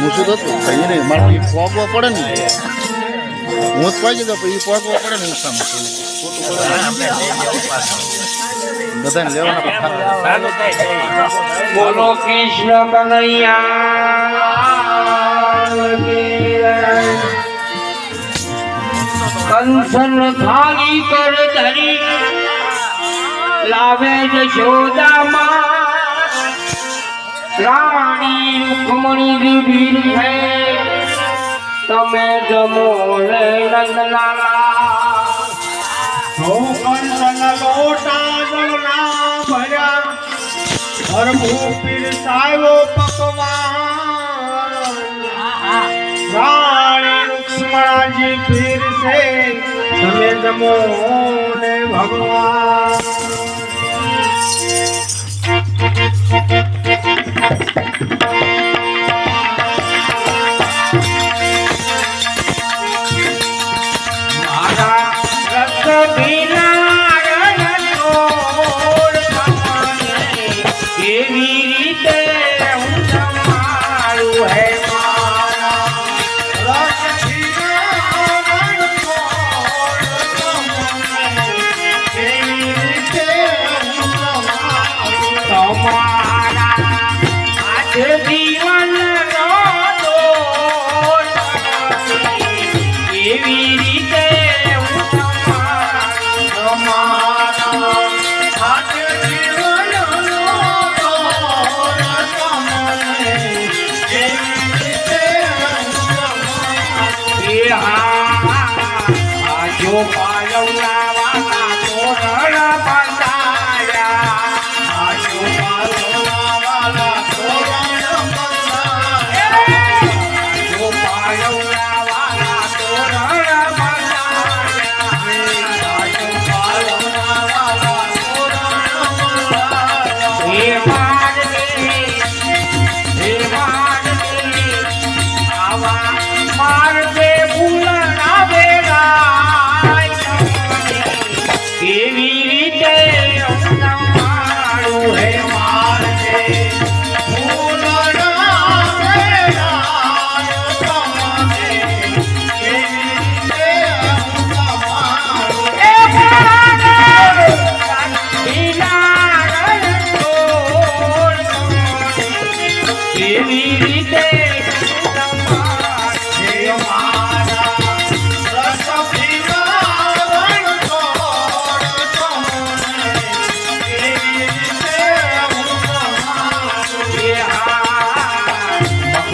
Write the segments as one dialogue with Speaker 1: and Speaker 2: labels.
Speaker 1: મૂછું તો હતું ભાઈ નહીં મારે એ પોગવો પડે ને હું જ પાઈ જતો પછી પોગવો પડે ને લેવાના
Speaker 2: બોલો કૃષ્ણ કનૈયા થાળી કર લાવે જશોદામાં રાણી રૂકમણી વિભીર છે. તમે જમો રે નંદલાલા
Speaker 3: હો કંસન લોટા જળના ભર્યા. ભરપૂર પીરસાયો પકવાન. રાણી રુક્ષ્મણાજી પીરસે તમે જમો ને ભગવાન.
Speaker 2: palmas.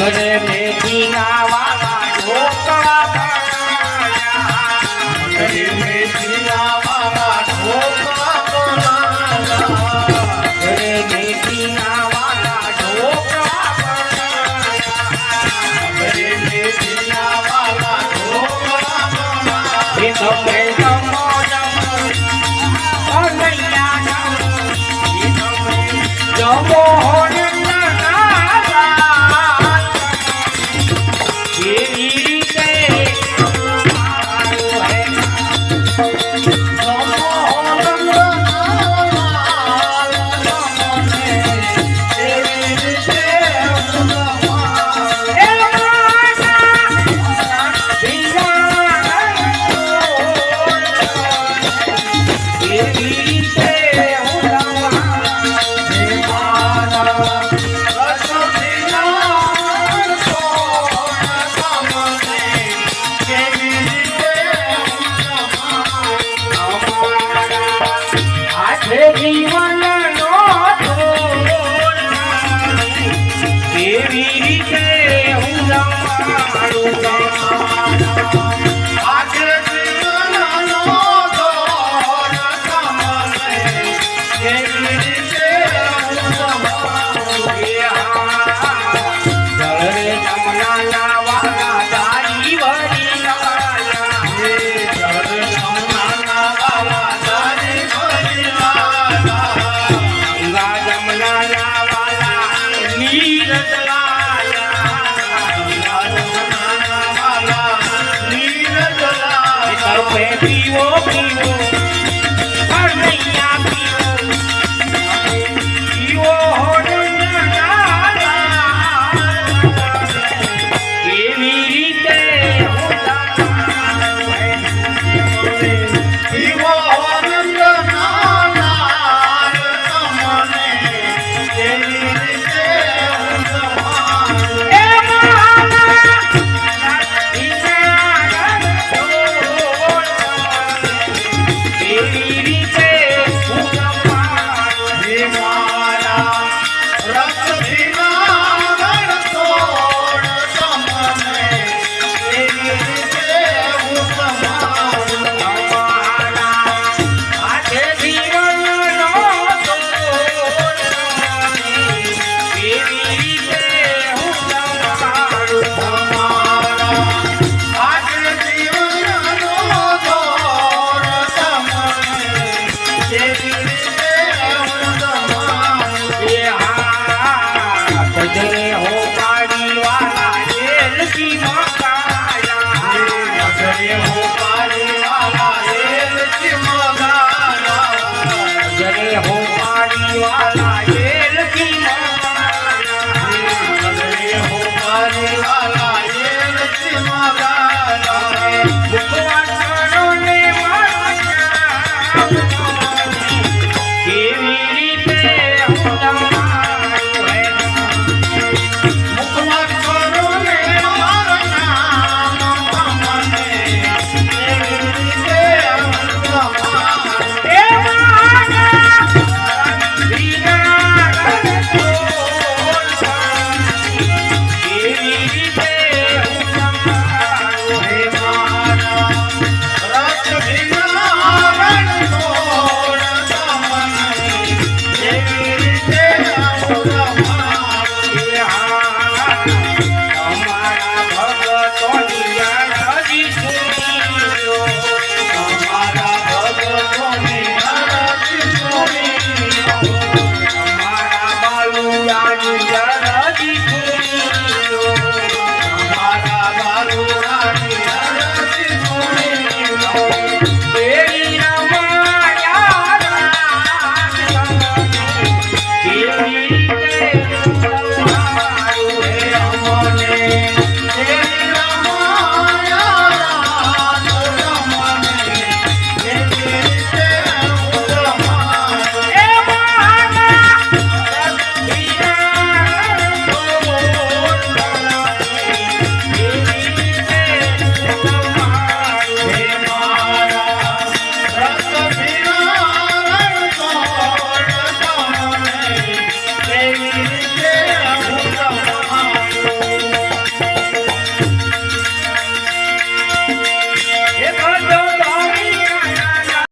Speaker 2: મગર મેથીના વાલા ಮಾಡ